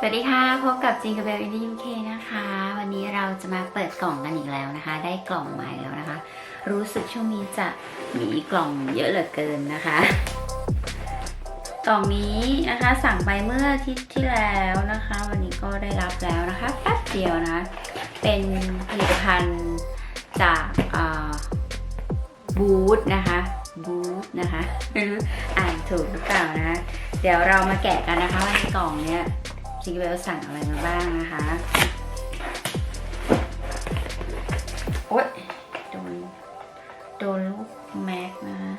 สวัสดีค่ะ พบกับจิงกับเบลอินดี้ยูเคนะคะ วันนี้เราจะมาเปิดกล่องกันอีกแล้วนะคะ ได้กล่องใหม่แล้วนะคะ รู้สึกช่วงนี้จะมีกล่องเยอะเหลือเกินนะคะ กล่องนี้นะคะสั่งไปเมื่อทิตย์ที่แล้วนะคะ วันนี้ก็ได้รับแล้วนะคะแป๊บเดียวนะ เป็นผลิตภัณฑ์จากบูธนะคะบูธนะคะอ่านถูกหรือเปล่านะ เดี๋ยวเรามาแกะกันนะคะว่าในกล่องเนี้ย จิเบลสั่งอะไรมาบ้างนะคะ โอ๊ยโดนโดนลูกแม็กนะคะ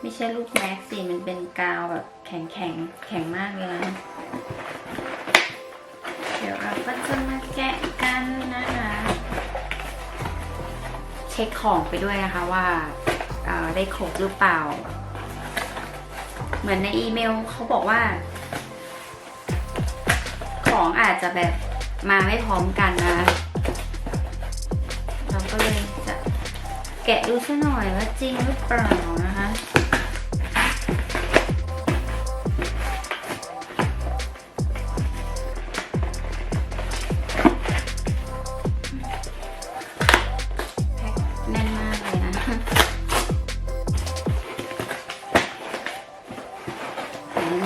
ไม่ใช่ลูกแม็กสิมันเป็นกาวแบบแข็งแข็งแข็งมากเลยนะเดี๋ยวเราก็จะมาแกะกันนะคะ เช็คของไปด้วยนะคะว่าได้ครบหรือเปล่า เหมือนในอีเมลเขาบอกว่า องอาจจะแบบมาไม่พร้อมกันนะ เราก็เลยจะแกะดูซะหน่อยว่าจริงหรือเปล่านะคะแน่นมากเลยนะแทน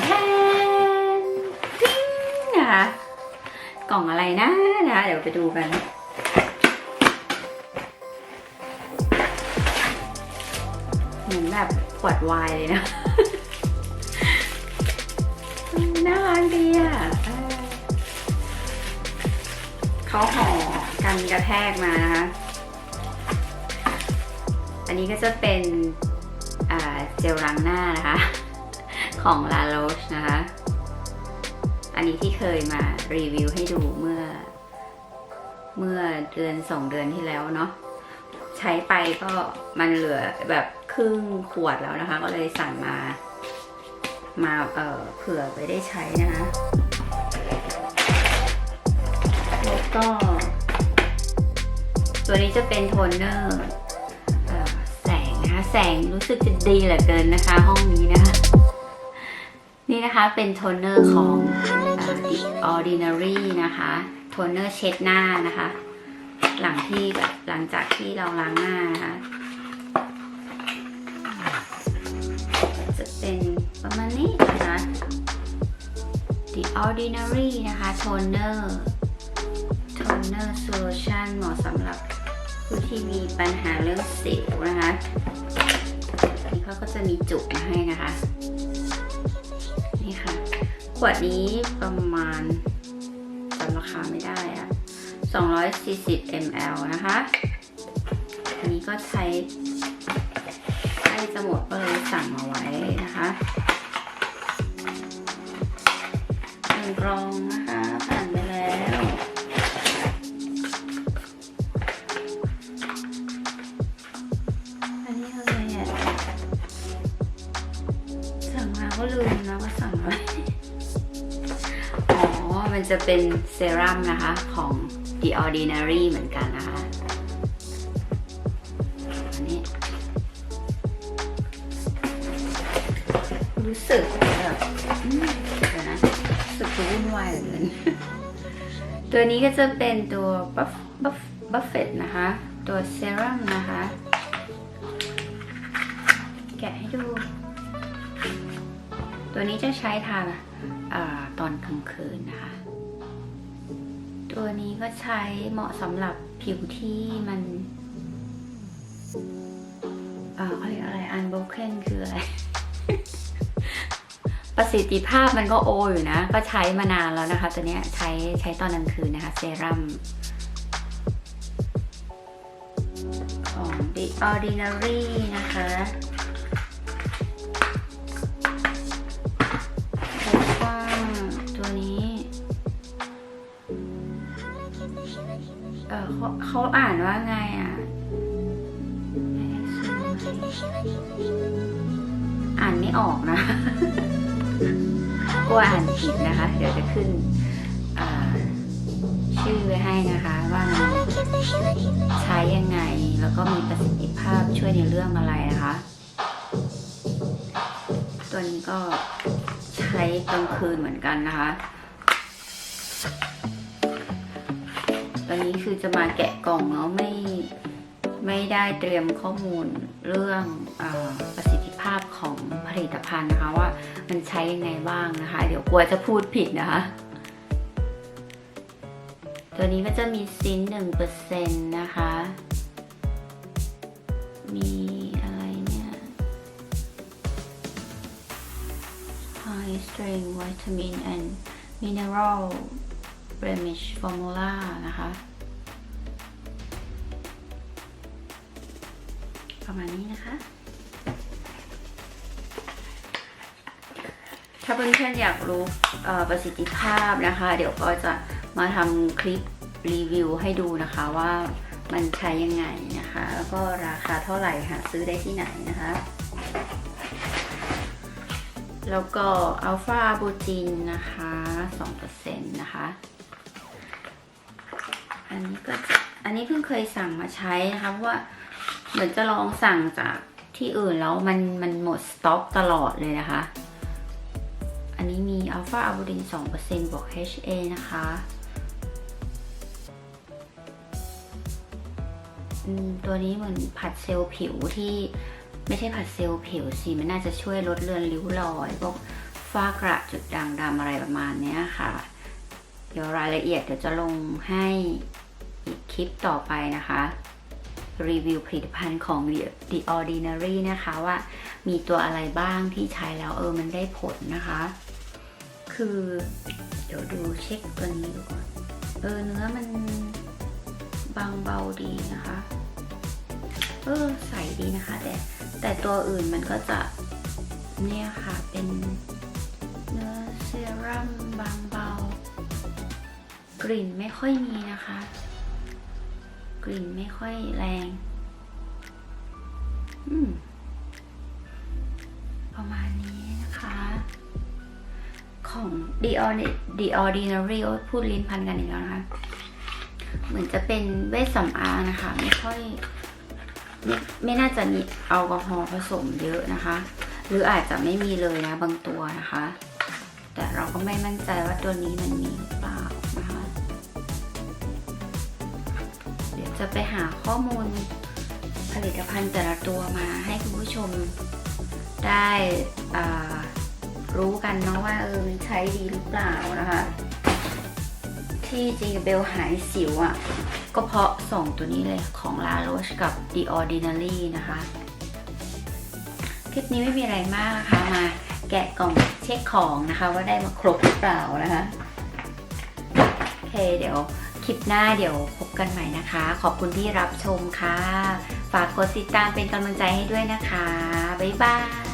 แทนปิ้งนะคะ กล่องอะไรนะนะคะเดี๋ยวไปดูกัน เหมือนแบบขวดวน์เลยนะน่ารักดีอะเขาห่อกันกระแทกมานะคะ อันนี้ก็จะเป็นเจลล้างหน้านะคะ ของลาโรชนะคะ อันนี้ที่เคยมารีวิวให้ดูเมื่อ เมื่อเดือนสองเดือนที่แล้วเนาะใช้ไปก็มันเหลือแบบครึ่งขวดแล้วนะคะ ก็เลยสั่งมา มาเอ่อเผื่อไปได้ใช้นะคะแล้วก็ ตัวนี้จะเป็นโทนเนอร์แสงนะคะแสงรู้สึกจะดีเหลือเกินนะคะ ห้องนี้นะคะ นี่นะคะเป็นโทนเนอร์ของ Ordinary นะคะโทนเนอร์เช็ดหน้านะคะ หลังที่แบบหลังจากที่เราล้างหน้านะคะจะเป็นประมาณนี้นะคะ The Ordinary นะคะโทนเนอร์โทนเนอร์โซลูชันเหมาะสำหรับผู้ที่มีปัญหาเรื่องสิวนะคะนี่เขาก็จะมีจุกมาให้นะคะ ขวดนี้ประมาณจำราคาไม่ได้อะ240 ml นะคะ อันนี้ก็ใช้ใกล้จะหมดก็เลยสั่งมาไว้นะคะหนึ่งกรองนะคะ จะเป็นเซรั่มนะคะของ The Ordinary เหมือนกันนะคะ อันนี้ รู้สึกแบบอืมเดี๋ยวนะรู้สึกจะวุ่นวายเหลือเกินตัวนี้ก็จะเป็นตัวบัฟบัฟบัฟเฟตนะคะ ตัวเซรั่มนะคะ แกะให้ดู ตัวนี้จะใช้ทาอาตอนกลางคืนนะคะ ตัวนี้ก็ใช้เหมาะสำหรับผิวที่มันเอ่อเขาเรียกอะไร unbroken คืออะไร ประสิทธิภาพมันก็โออยู่นะ ก็ใช้มานานแล้วนะคะ ตัวเนี้ยใช้ใช้ตอนกลางคืนนะคะ เซรั่มของ The Ordinary นะคะ เออเขาเขาอ่านว่าไงอะ อ่านไม่ออกนะกลัวอ่านผิดนะคะ เดี๋ยวจะขึ้นอ่าชื่อไว้ให้นะคะ ว่ามันใช้ยังไง แล้วก็มีประสิทธิภาพช่วยในเรื่องอะไรนะคะ ตัวนี้ก็ใช้กลางคืนเหมือนกันนะคะ ตอนนี้คือจะมาแกะกล่องเนาะไม่ไม่ได้เตรียมข้อมูลเรื่องอประสิทธิภาพของผลิตภัณฑ์นะคะว่ามันใช้ยังไงบ้างนะคะ เดี๋ยวกลัวจะพูดผิดนะคะ ตัวนี้ก็จะมีซินหนึ่งเปอร์เซ็นต์นะคะ มีอะไรเนี่ย High strength vitamin and mineral blemish formula นะคะ ประมาณนี้นะคะ ถ้าเพื่อนๆอยากรู้ประสิทธิภาพนะคะ เดี๋ยวก็จะมาทำคลิปรีวิวให้ดูนะคะว่ามันใช้ยังไงนะคะ แล้วก็ราคาเท่าไหร่หาซื้อได้ที่ไหนนะคะ แล้วก็อัลฟาบูจินนะคะ 2%นะคะ อันนี้ก็อันนี้เพิ่งเคยสั่งมาใช้นะคะเพราะว่าเหมือนจะลองสั่งจากที่อื่นแล้วมันมันหมดสต็อกตลอดเลยนะคะ อันนี้มีอัลฟาอะบูดิน 2%บวก HA นะคะตัวนี้เหมือนผัดเซลล์ผิวที่ไม่ใช่ผัดเซลล์ผิวสิมันน่าจะช่วยลดเลือนริ้วรอยพวกฝ้ากระจุดด่างดำอะไรประมาณนี้ค่ะ ดี๋ยวรายละเอียดเดี๋ยวจะลงให้อีกคลิปต่อไปนะคะ รีวิวผลิตภัณฑ์ของ The- Ordinary นะคะว่ามีตัวอะไรบ้างที่ใช้แล้วเออมันได้ผลนะคะ คือ เดี๋ยวดูเช็คตัวนี้ดูก่อน เออเนื้อมันบางเบาดีนะคะ เออใสดีนะคะ แต่แต่ตัวอื่นมันก็จะเนี่ยค่ะเป็นเนื้อเซรั่มบางเบา กลิ่นไม่ค่อยมีนะคะ กลิ่นไม่ค่อยแรง อืม ประมาณนี้นะคะ ของ The Ordinary The Ordinary พูดลิ้นพันกันอีกแล้วนะคะ เหมือนจะเป็นเวชสำอางนะคะ ไม่ค่อยไม่ไม่น่าจะมีแอลกอฮอล์ผสมเยอะนะคะ หรืออาจจะไม่มีเลยนะบางตัวนะคะ แต่เราก็ไม่มั่นใจว่าตัวนี้มันมีหรือเปล่า นะคะ เดี๋ยวจะไปหาข้อมูลผลิตภัณฑ์แต่ละตัวมาให้คุณผู้ชมได้รู้กันเนาะว่าเออมันใช้ดีหรือเปล่านะคะ ที่จริงเบลหายสิวอะ่ะ ก็เพราะสองตัวนี้เลยของ La Roche กับ The Ordinary นะคะ คลิปนี้ไม่มีอะไรมากนะคะมาแกะกล่องเช็คของนะคะ ว่าได้มาครบหรือเปล่านะคะ เค เดี๋ยวคลิปหน้าเดี๋ยวพบกันใหม่นะคะ ขอบคุณที่รับชมค่ะ ฝากกดติดตามเป็นกำลังใจให้ด้วยนะคะ บ๊ายบาย